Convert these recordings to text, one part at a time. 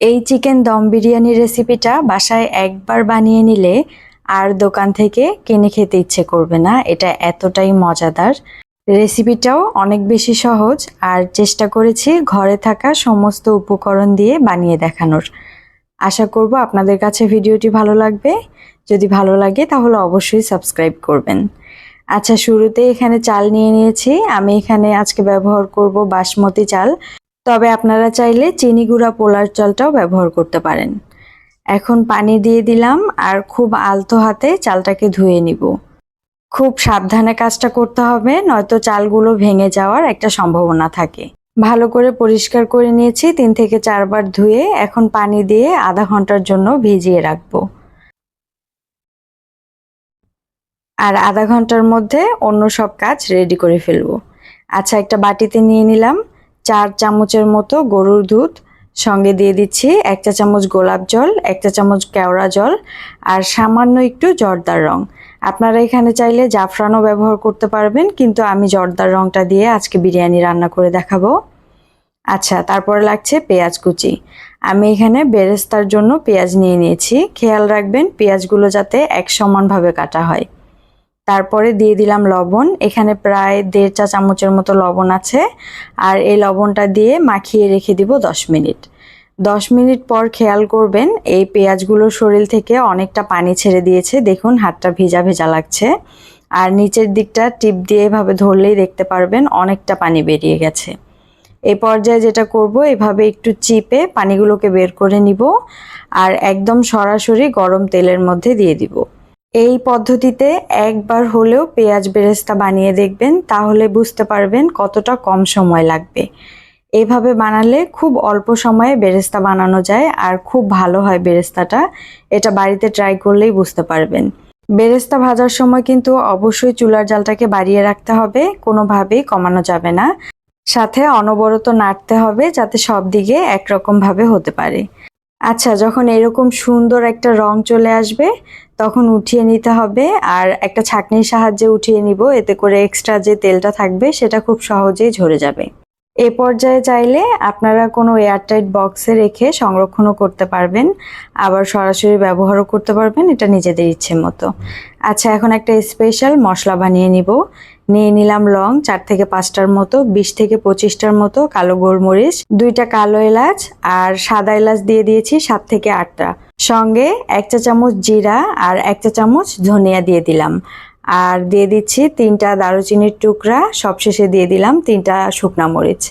এই চিকেন দম বিরিয়ানি রেসিপিটা বাসায় একবার বানিয়ে নিলে আর দোকান থেকে কিনে খেতে ইচ্ছে করবে না। এটা এতটাই মজাদার। রেসিপিটাও অনেক বেশি সহজ আর চেষ্টা করেছি ঘরে থাকা সমস্ত উপকরণ দিয়ে বানিয়ে দেখানোর। আশা করব আপনাদের কাছে ভিডিওটি ভালো লাগবে। যদি ভালো লাগে তাহলে অবশ্যই সাবস্ক্রাইব করবেন। আচ্ছা শুরুতে এখানে চাল নিয়ে নিয়েছি। আমি এখানে আজকে ব্যবহার করব বাসমতি চাল। তবে আপনারা চাইলে চিনি গুঁড়া পোলার চালটাও ব্যবহার করতে পারেন। এখন পানি দিয়ে দিলাম আর খুব আলতো হাতে চালটাকে ধুয়ে নিব। খুব সাবধানে কাজটা করতে হবে, নয়তো চালগুলো ভেঙে যাওয়ার একটা সম্ভাবনা থাকে। ভালো করে পরিষ্কার করে নিয়েছি, তিন থেকে চারবার ধুয়ে এখন পানি দিয়ে আধা ঘণ্টার জন্য ভিজিয়ে রাখব। আর আধা ঘণ্টার মধ্যে অন্য সব কাজ রেডি করে ফেলব। আচ্ছা একটা বাটিতে নিয়ে নিলাম। চার চামচের মতো গরুর দুধ সঙ্গে দিয়ে দিচ্ছি। এক চা চামচ গোলাপ জল, এক চা চামচ কেওড়া জল আর সামান্য একটু জর্দার রং। আপনারা এখানে চাইলে জাফরানও ব্যবহার করতে পারবেন, কিন্তু আমি জর্দার রংটা দিয়ে আজকে বিরিয়ানি রান্না করে দেখাবো। আচ্ছা তারপরে লাগছে পেঁয়াজ কুচি। আমি এখানে বেরেস্তার জন্য পেঁয়াজ নিয়ে নিয়েছি। খেয়াল রাখবেন, পেঁয়াজগুলো যাতে এক সমানভাবে কাটা হয়। তারপরে দিয়ে দিলাম লবণ। এখানে প্রায় দেড় চা চামচের মতো লবণ আছে। আর এই লবণটা দিয়ে মাখিয়ে রেখে দিব দশ মিনিট। দশ মিনিট পর খেয়াল করবেন, এই পেঁয়াজগুলোর শরীর থেকে অনেকটা পানি ছেড়ে দিয়েছে। দেখুন, হাতটা ভেজা ভেজা লাগছে। আর নিচের দিকটা টিপ দিয়ে এভাবে ধরলেই দেখতে পারবেন অনেকটা পানি বেরিয়ে গেছে। এই পর্যায়ে যেটা করব, এভাবে একটু চিপে পানিগুলোকে বের করে নিব। আর একদম সরাসরি গরম তেলের মধ্যে দিয়ে দিব। এই পদ্ধতিতে একবার হলেও পেঁয়াজ বেরেস্তা বানিয়ে দেখবেন, তাহলে বুঝতে পারবেন কতটা কম সময় লাগবে। এইভাবে বানালে খুব অল্প সময়ে বেরেস্তা বানানো যায় আর খুব ভালো হয় বেরেস্তাটা। এটা বাড়িতে ট্রাই করলেই বুঝতে পারবেন। বেরেস্তা ভাজার সময় কিন্তু অবশ্যই চুলার জালটাকে বাড়িয়ে রাখতে হবে, কোনোভাবেই কমানো যাবে না। সাথে অনবরত নাড়তে হবে যাতে সব দিকে একরকমভাবে হতে পারে। আচ্ছা যখন এরকম সুন্দর একটা রং চলে আসবে, তখন উঠিয়ে নিতে হবে আর একটা ছাঁকনির সাহায্যে উঠিয়ে নিব। এতে করে এক্সট্রা যে তেলটা থাকবে, সেটা খুব সহজেই ঝরে যাবে। এ পর্যায়ে চাইলে আপনারা কোনো এয়ারটাইট বক্সে রেখে সংরক্ষণও করতে পারবেন। আবার সরাসরি ব্যবহারও করতে পারবেন, এটা নিজেদের ইচ্ছে মতো। আচ্ছা এখন একটা স্পেশাল মশলা বানিয়ে নিব। নিয়ে নিলাম লং, চার থেকে পাঁচটার মতো, বিশ থেকে পঁচিশটার মতো কালো গোলমরিচ, দুইটা কালো এলাচ আর সাদা এলাচ দিয়ে দিয়েছি সাত থেকে আটটা। সঙ্গে এক চা চামচ জিরা আর এক চা চামচ ধনিয়া দিয়ে দিলাম। আর দিয়ে দিচ্ছি তিনটা দারুচিনির টুকরা, সবশেষে দিয়ে দিলাম তিনটা শুকনা মরিচ।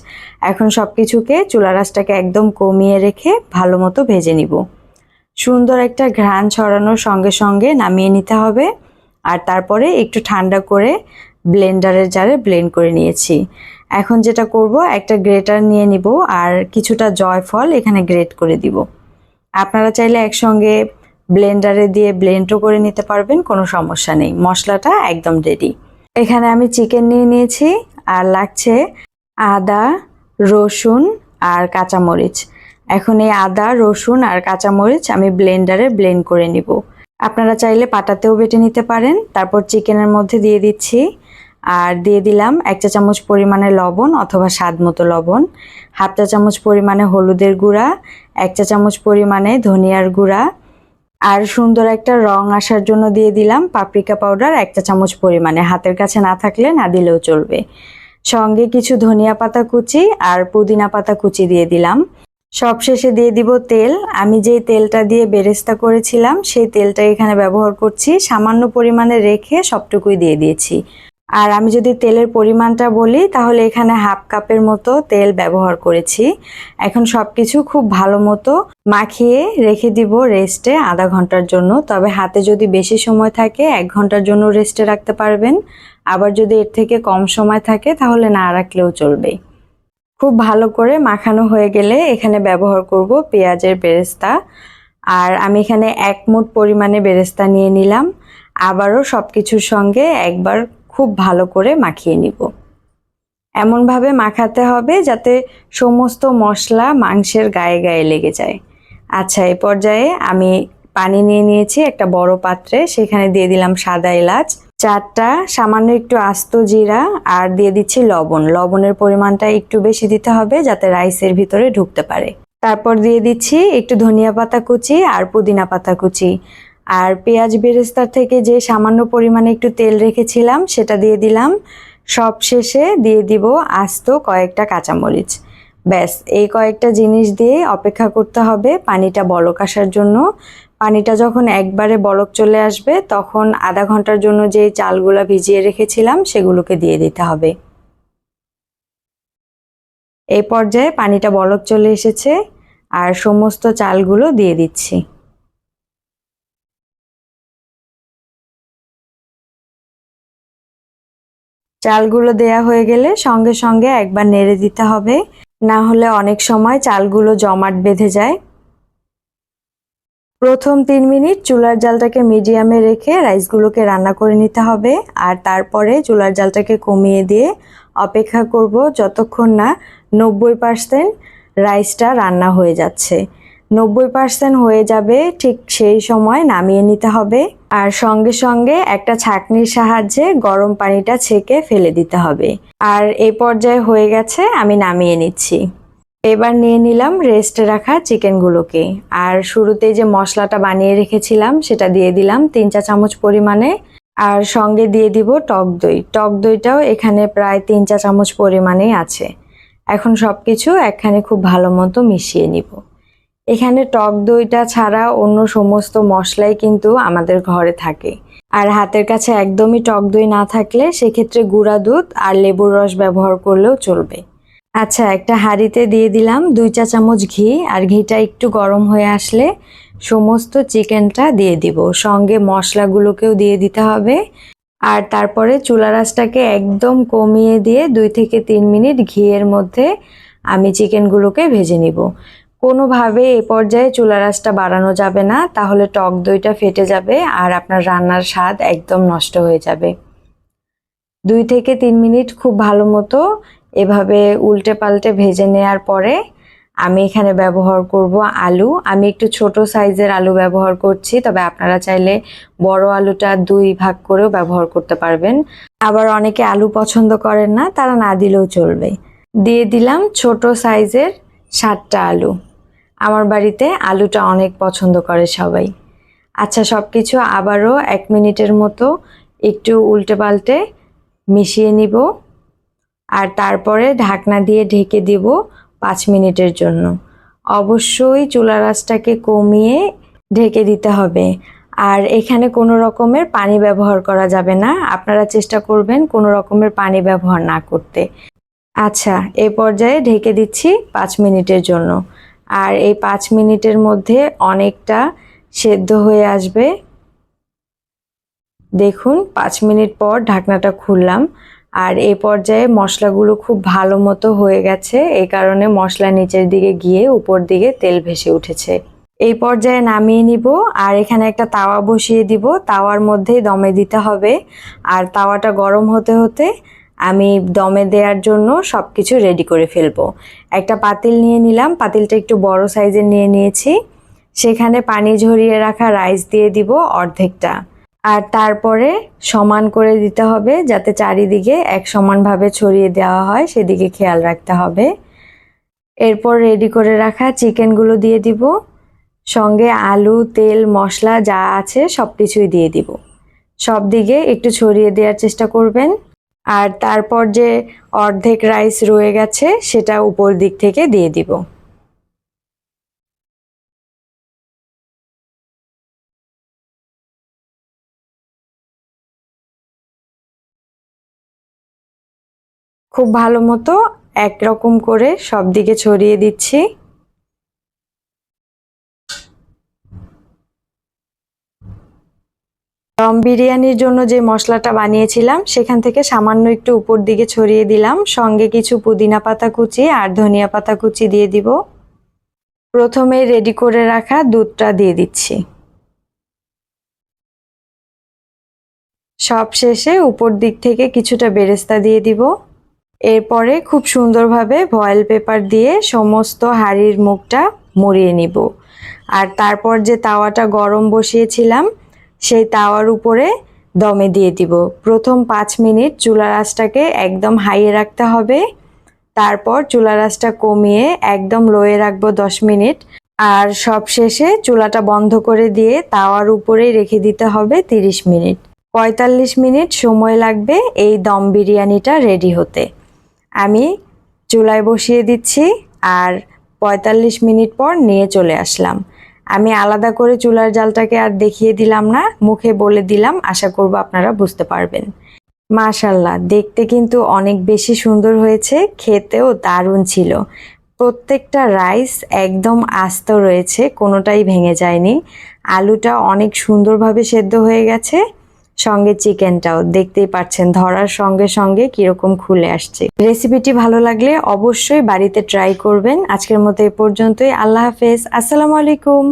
এখন সব কিছুকে চুলা রাসটাকে একদম কমিয়ে রেখে ভালো মতো ভেজে নিব। সুন্দর একটা ঘ্রাণ ছড়ানোর সঙ্গে সঙ্গে নামিয়ে নিতে হবে। আর তারপরে একটু ঠান্ডা করে ব্লেন্ডারের জারে ব্লেন্ড করে নিয়েছি। এখন যেটা করব, একটা গ্রেটার নিয়ে নিব আর কিছুটা জয়ফল এখানে গ্রেট করে দিব। আপনারা চাইলে একসঙ্গে ব্লেন্ডারে দিয়ে ব্লেন্ডও করে নিতে পারবেন, কোনো সমস্যা নেই। মশলাটা একদম রেডি এখানে আমি চিকেন নিয়ে নিয়েছি আর লাগছে আদা, রসুন আর কাঁচামরিচ। এখন এই আদা, রসুন আর কাঁচামরিচ আমি ব্লেন্ডারে ব্লেন্ড করে নিব। আপনারা চাইলে পাটাতেও বেটে নিতে পারেন। তারপর চিকেনের মধ্যে দিয়ে দিচ্ছি। আর দিয়ে দিলাম এক চা চামচ পরিমাণে লবণ অথবা স্বাদ মতো লবণ, হাফ চা চামচ পরিমাণে হলুদের গুঁড়া, এক চা চামচ পরিমাণে ধনিয়ার গুঁড়া আর সুন্দর একটা রং আসার জন্য দিয়ে দিলাম পাপরিকা পাউডার এক চা চামচ পরিমাণে। হাতের কাছে না থাকলে না দিলেও চলবে। সঙ্গে কিছু ধনিয়া পাতা কুচি আর পুদিনা পাতা কুচি দিয়ে দিলাম। সবশেষে দিয়ে দিব তেল। আমি যেই তেলটা দিয়ে বেরেস্তা করেছিলাম, সেই তেলটা এখানে ব্যবহার করছি। সামান্য পরিমাণে রেখে সবটুকুই দিয়ে দিয়েছি। আর আমি যদি তেলের পরিমাণটা বলি, তাহলে এখানে হাফ কাপের মতো তেল ব্যবহার করেছি। এখন সব কিছু খুব ভালো মতো মাখিয়ে রেখে দিব রেস্টে আধা ঘণ্টার জন্য। তবে হাতে যদি বেশি সময় থাকে, এক ঘণ্টার জন্য রেস্টে রাখতে পারবেন। আবার যদি এর থেকে কম সময় থাকে, তাহলে না রাখলেও চলবে। খুব ভালো করে মাখানো হয়ে গেলে এখানে ব্যবহার করব পেঁয়াজের বেরেস্তা। আর আমি এখানে এক মুঠ পরিমাণে বেরেস্তা নিয়ে নিলাম। আবারও সব কিছুর সঙ্গে একবার খুব ভালো করে মাখিয়ে নিব। এমনভাবে মাখাতে হবে যাতে সমস্ত মশলা মাংসের গায়ে গায়ে লেগে যায়। আচ্ছা এই পর্যায়ে আমি পানি নিয়ে নিয়েছি একটা বড় পাত্রে, সেখানে দিয়ে দিলাম সাদা এলাচ, চারটা, সামান্য একটু আস্ত জিরা, আর দিয়ে দিচ্ছি লবণ। লবণের পরিমাণটা একটু বেশি দিতে হবে যাতে রাইসের ভিতরে ঢুকতে পারে। তারপর দিয়ে দিচ্ছি একটু ধনিয়া পাতা কুচি আর পুদিনা পাতা কুচি। আর পেঁয়াজ বেরেস্তার থেকে যে সামান্য পরিমাণে একটু তেল রেখেছিলাম, সেটা দিয়ে দিলাম। সব শেষে দিয়ে দিব আস্ত কয়েকটা কাঁচামরিচ। ব্যাস, এই কয়েকটা জিনিস দিয়ে অপেক্ষা করতে হবে পানিটা বলক আসার জন্য। পানিটা যখন একবারে বলক চলে আসবে, তখন আধা ঘণ্টার জন্য যে চালগুলো ভিজিয়ে রেখেছিলাম, সেগুলোকে দিয়ে দিতে হবে। এই পর্যায়ে পানিটা বলক চলে এসেছে, আর সমস্ত চালগুলো দিয়ে দিচ্ছি। চালগুলো দেয়া হয়ে গেলে সঙ্গে সঙ্গে একবার নেড়ে দিতে হবে। না হলে অনেক সময় চালগুলো জমাট বেঁধে যায়। প্রথম তিন মিনিট চুলার জালটাকে মিডিয়ামে রেখে রাইসগুলোকে রান্না করে নিতে হবে। আর তারপরে চুলার জালটাকে কমিয়ে দিয়ে অপেক্ষা করব যতক্ষণ না নব্বই পার্সেন্ট রাইসটা রান্না হয়ে যাচ্ছে। নব্বই পার্সেন্ট হয়ে যাবে ঠিক সেই সময় নামিয়ে নিতে হবে। আর সঙ্গে সঙ্গে একটা ছাঁকনির সাহায্যে গরম পানিটা ছেঁকে ফেলে দিতে হবে। আর এই পর্যায়ে হয়ে গেছে, আমি নামিয়ে নিচ্ছি। এবার নিয়ে নিলাম রেস্টে রাখা চিকেনগুলোকে। আর শুরুতেই যে মশলাটা বানিয়ে রেখেছিলাম, সেটা দিয়ে দিলাম তিন চা চামচ পরিমাণে। আর সঙ্গে দিয়ে দিব টক দই। টক দইটাও এখানে প্রায় তিন চা চামচ পরিমাণেই আছে। এখন সব কিছু একখানে খুব ভালো মতো মিশিয়ে নিব। এখানে টক দইটা ছাড়া অন্য সমস্ত মশলাই কিন্তু আমাদের ঘরে থাকে। আর হাতের কাছে একদমই টক দই না থাকলে সেক্ষেত্রে গুঁড়া দুধ আর লেবুর রস ব্যবহার করলেও চলবে। আচ্ছা একটা হাঁড়িতে দিয়ে দিলাম দুই চা চামচ ঘি আর ঘিটা একটু গরম হয়ে আসলে সমস্ত চিকেনটা দিয়ে দিব। সঙ্গে মশলাগুলোকেও দিয়ে দিতে হবে। আর তারপরে চুলা রাসটাকে একদম কমিয়ে দিয়ে দুই থেকে তিন মিনিট ঘিয়ের মধ্যে আমি চিকেনগুলোকে ভেজে নিব। কোনোভাবে এ পর্যায়ে চুলা রাসটা বাড়ানো যাবে না, তাহলে টক দইটা ফেটে যাবে আর আপনার রান্নার স্বাদ একদম নষ্ট হয়ে যাবে। দুই থেকে তিন মিনিট খুব ভালো মতো এভাবে উল্টে পাল্টে ভেজে নেওয়ার পরে আমি এখানে ব্যবহার করব আলু। আমি একটু ছোট সাইজের আলু ব্যবহার করছি, তবে আপনারা চাইলে বড় আলুটা দুই ভাগ করেও ব্যবহার করতে পারবেন। আবার অনেকে আলু পছন্দ করেন না, তারা না দিলেও চলবে। দিয়ে দিলাম ছোট সাইজের সাতটা আলু। আমার বাড়িতে আলুটা অনেক পছন্দ করে সবাই। আচ্ছা সব কিছু আবারও এক মিনিটের মতো একটু উল্টে পাল্টে মিশিয়ে নিব আর তারপরে ঢাকনা দিয়ে ঢেকে দিব পাঁচ মিনিটের জন্য। অবশ্যই চুলা রাসটাকে কমিয়ে ঢেকে দিতে হবে। আর এখানে কোনো রকমের পানি ব্যবহার করা যাবে না। আপনারা চেষ্টা করবেন কোনো রকমের পানি ব্যবহার না করতে। আচ্ছা এ পর্যায়ে ঢেকে দিচ্ছি পাঁচ মিনিটের জন্য। আর এই পাঁচ মিনিটের মধ্যে অনেকটা সেদ্ধ হয়ে আসবে। দেখুন, পাঁচ মিনিট পর ঢাকনাটা খুললাম। আর এ পর্যায়ে মশলাগুলো খুব ভালো মতো হয়ে গেছে এই কারণে মশলা নিচের দিকে গিয়ে উপর দিকে তেল ভেসে উঠেছে। এই পর্যায়ে নামিয়ে নিব, আর এখানে একটা তাওয়া বসিয়ে দিব। তাওয়ার মধ্যেই দমে দিতে হবে। আর তাওয়াটা গরম হতে হতে আমি দমে দেওয়ার জন্য সব কিছু রেডি করে ফেলব। একটা পাতিল নিয়ে নিলাম, পাতিলটা একটু বড় সাইজের নিয়ে নিয়েছি। সেখানে পানি ঝরিয়ে রাখা রাইস দিয়ে দিব অর্ধেকটা। আর তারপরে সমান করে দিতে হবে যাতে চারিদিকে এক সমানভাবে ছড়িয়ে দেওয়া হয়, সেদিকে খেয়াল রাখতে হবে। এরপর রেডি করে রাখা চিকেনগুলো দিয়ে দিব। সঙ্গে আলু, তেল, মশলা যা আছে সব কিছুই দিয়ে দিব। সব দিকে একটু ছড়িয়ে দেওয়ার চেষ্টা করবেন। আর তারপর যে অর্ধেক রাইস রয়ে গেছে, সেটা উপর দিক থেকে দিয়ে দিব। খুব ভালো মতো একরকম করে সব দিকে ছড়িয়ে দিচ্ছি। দম বিরিয়ানির জন্য যে মশলাটা বানিয়েছিলাম, সেখান থেকে সামান্য একটু উপর দিকে ছড়িয়ে দিলাম। সঙ্গে কিছু পুদিনা পাতা কুচি আর ধনিয়া পাতা কুচি দিয়ে দিব। প্রথমে রেডি করে রাখা দুধটা দিয়ে দিচ্ছি। সব শেষে উপর দিক থেকে কিছুটা বেরেস্তা দিয়ে দিব। এরপরে খুব সুন্দরভাবে ভয়েল পেপার দিয়ে সমস্ত হাড়ির মুখটা মুড়িয়ে নিব। আর তারপর যে তাওয়াটা গরম বসিয়েছিলাম সেই তাওয়ার উপরে দমে দিয়ে দিব। প্রথম পাঁচ মিনিট চুলার আঁচটাকে একদম হাইয়ে রাখতে হবে। তারপর চুলা রাসটা কমিয়ে একদম লোয়ে রাখব দশ মিনিট। আর সব শেষে চুলাটা বন্ধ করে দিয়ে তাওয়ার উপরেই রেখে দিতে হবে তিরিশ মিনিট। পঁয়তাল্লিশ মিনিট সময় লাগবে এই দম বিরিয়ানিটা রেডি হতে। আমি চুলায় বসিয়ে দিচ্ছি আর পঁয়তাল্লিশ মিনিট পর নিয়ে চলে আসলাম। আমি আলাদা করে চুলার জালটাকে আর দেখিয়ে দিলাম না, মুখে বলে দিলাম, আশা করব আপনারা বুঝতে পারবেন। মাশাল্লাহ, দেখতে কিন্তু অনেক বেশি সুন্দর হয়েছে, খেতেও দারুণ ছিল। প্রত্যেকটা রাইস একদম আস্ত রয়েছে, কোনোটাই ভেঙে যায়নি। আলুটা অনেক সুন্দরভাবে সেদ্ধ হয়ে গেছে। সঙ্গে চিকেনটাও। দেখতেই পাচ্ছেন, ধরার সঙ্গে সঙ্গে কীরকম খুলে আসছে। রেসিপিটি ভালো লাগলে অবশ্যই বাড়িতে ট্রাই করবেন। আজকের মতো এ পর্যন্তই। আল্লাহ হাফেজ। আসসালামু আলাইকুম।